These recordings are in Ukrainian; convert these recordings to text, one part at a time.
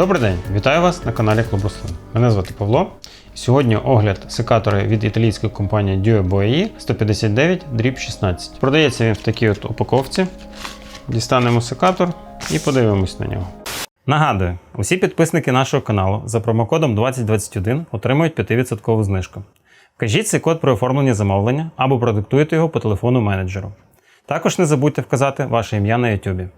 Добрий день, вітаю вас на каналі Клуб Рослин. Мене звати Павло. Сьогодні огляд секатора від італійської компанії Due Boei 159 дріб 16. Продається він в такій от упаковці. Дістанемо секатор і подивимось на нього. Нагадую, усі підписники нашого каналу за промокодом 2021 отримують 5% знижку. Вкажіть цей код при оформленні замовлення або продиктуйте його по телефону менеджеру. Також не забудьте вказати ваше ім'я на YouTube.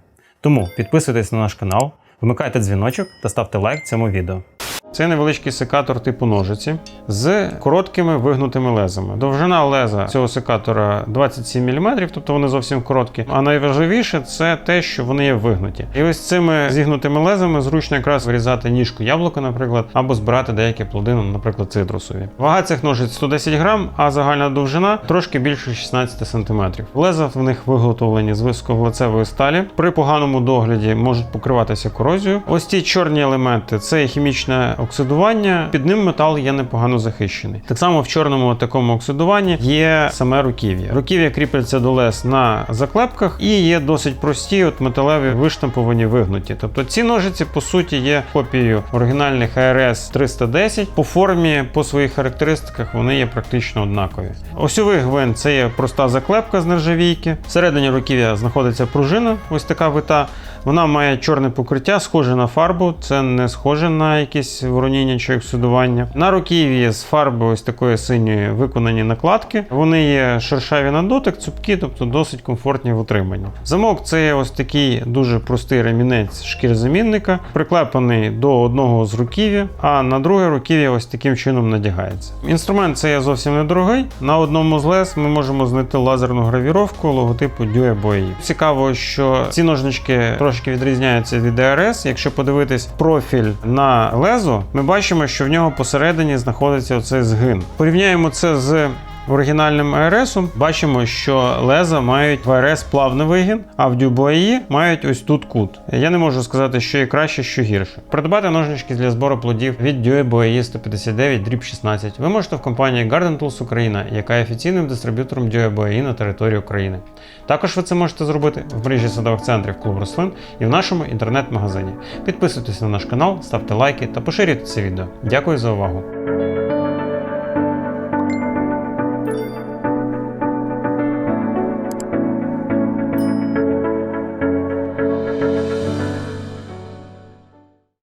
Тому підписуйтесь на наш канал, вмикайте дзвіночок та ставте лайк цьому відео. Це невеличкий секатор типу ножиці з короткими вигнутими лезами. Довжина леза цього секатора 27 мм, тобто вони зовсім короткі. А найважливіше це те, що вони є вигнуті. І ось цими зігнутими лезами зручно якраз вирізати ніжку яблука, наприклад, або збирати деякі плоди, ну, наприклад, цитрусові. Вага цих ножиць 110 грам, а загальна довжина трошки більше 16 см. Леза в них виготовлені з високовлицевої сталі. При поганому догляді можуть покриватися корозією. Ось ці чорні елементи це хімічне оксидування. Під ним метал є непогано захищений. Так само в чорному такому оксидуванні є саме руків'я. Руків'я кріпляться до лез на заклепках і є досить прості, от металеві виштамповані вигнуті. Тобто ці ножиці по суті є копією оригінальних ARS 310. По формі, по своїх характеристиках вони є практично однакові. Осьовий гвинт це є проста заклепка з нержавійки. Всередині руків'я знаходиться пружина, ось така вита. Вона має чорне покриття, схоже на фарбу. Це не схоже на якісь вороніння чи оксидування. На руків'ї з фарби ось такої синьої виконані накладки. Вони є шершаві на дотик, цупкі, тобто досить комфортні в утриманні. Замок це ось такий дуже простий ремінець шкірзамінника, приклепаний до одного з руків'я, а на друге руків'я ось таким чином надягається. Інструмент це є зовсім недорогий. На одному з лез ми можемо знайти лазерну гравіровку логотипу Boei. Цікаво, що ці ножнички трошки відрізняються від DRS. Якщо подивитись профіль на лезо, ми бачимо, що в нього посередині знаходиться оцей згин. Порівняємо це з оригінальним ARS, бачимо, що леза мають в ARS плавний вигін, а в Дюбої мають ось тут кут. Я не можу сказати, що є краще, що гірше. Придбати ножнички для збору плодів від Due 159 дріб 16 ви можете в компанії Garden Tools Україна, яка є офіційним дистриб'ютором Boei на території України. Також ви це можете зробити в мережі садових центрів Клуб Рослин і в нашому інтернет-магазині. Підписуйтесь на наш канал, ставте лайки та поширюйте це відео. Дякую за увагу!